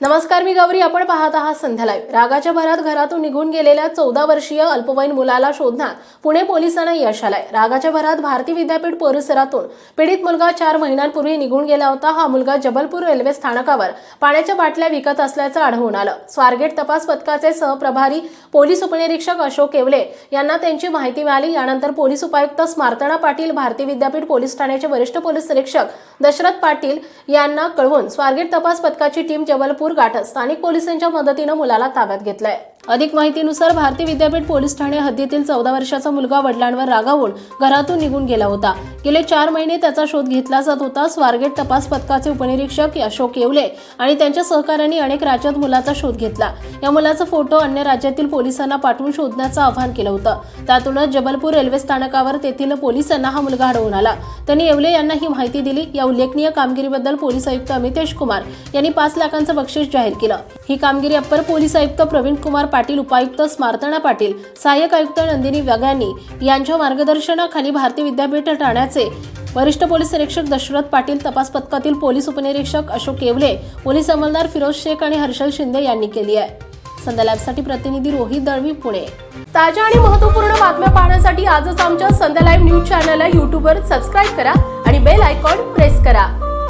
नमस्कार मी गौरी आपण पाहत आहात संध्या लाईव्ह रागाच्या भरात घरातून निघून गेलेल्या चौदा वर्षीय अल्पवयीन मुलाला शोधण्यात पुणे पोलिसांना यश आलंय. रागाच्या भरात भारती विद्यापीठ परिसरातून पीडित मुलगा चार महिन्यांपूर्वी निघून गेला होता. हा मुलगा जबलपूर रेल्वे स्थानकावर पाण्याच्या बाटल्या विकत असल्याचं आढळून आलं. स्वारगेट तपास पथकाचे सहप्रभारी पोलीस उपनिरीक्षक अशोक केवले यांना त्यांची माहिती मिळाली. यानंतर पोलीस उपायुक्त स्मार्तना पाटील भारती विद्यापीठ पोलीस ठाण्याचे वरिष्ठ पोलीस निरीक्षक दशरथ पाटील यांना कळवून स्वारगेट तपास पथकाची टीम जबलपूर गाठत स्थानिक पोलिसांच्या मदतीनं मुलाला ताब्यात घेतलंय. अधिक माहितीनुसार भारती विद्यापीठ पोलीस ठाणे हद्दीतील चौदा वर्षाचा मुलगा वडिलांवर रागावून घरातून निघून गेला होता. गेले चार महिने त्याचा शोध घेतला जात होता. स्वारगेट तपास पथकाचे उपनिरीक्षक अशोक येवले आणि त्यांच्या सहकाऱ्यांनी अनेक राज्यात मुलाचा शोध घेतला. या मुलाचा फोटो अन्य राज्यातील पोलिसांना पाठवून शोधण्याचं आवाहन केलं होतं. त्यातूनच जबलपूर रेल्वे स्थानकावर तेथील पोलिसांना हा मुलगा अडवून आला. त्यांनी येवले यांना ही माहिती दिली. या उल्लेखनीय कामगिरीबद्दल पोलीस आयुक्त अमितेश कुमार यांनी पाच लाखांचं बक्षीस जाहीर केलं. ही कामगिरी अप्पर पोलीस आयुक्त प्रवीण कुमार पाटील उपायुक्त स्मार्तना पाटील सहाय्यक आयुक्त नंदिनी व्यागानी यांच्या मार्गदर्शनाखाली भारतीय विद्यापीठ ठाण्याचे वरिष्ठ पोलीस निरीक्षक दशरथ पाटील तपास पथकातील पोलीस उपनिरीक्षक अशोक केवले पोलीस अंमलदार फिरोज शेख आणि हर्षल शिंदे यांनी केली आहे. संध्या लाईव्हसाठी प्रतिनिधी रोहित दळवी पुणे. ताज्या आणि महत्त्वपूर्ण बातम्या पाहण्यासाठी आजच आमच्या संध्या लाईव्ह न्यूज चॅनलला यूट्यूबवर सबस्क्राईब करा आणि बेल आयकॉन प्रेस करा.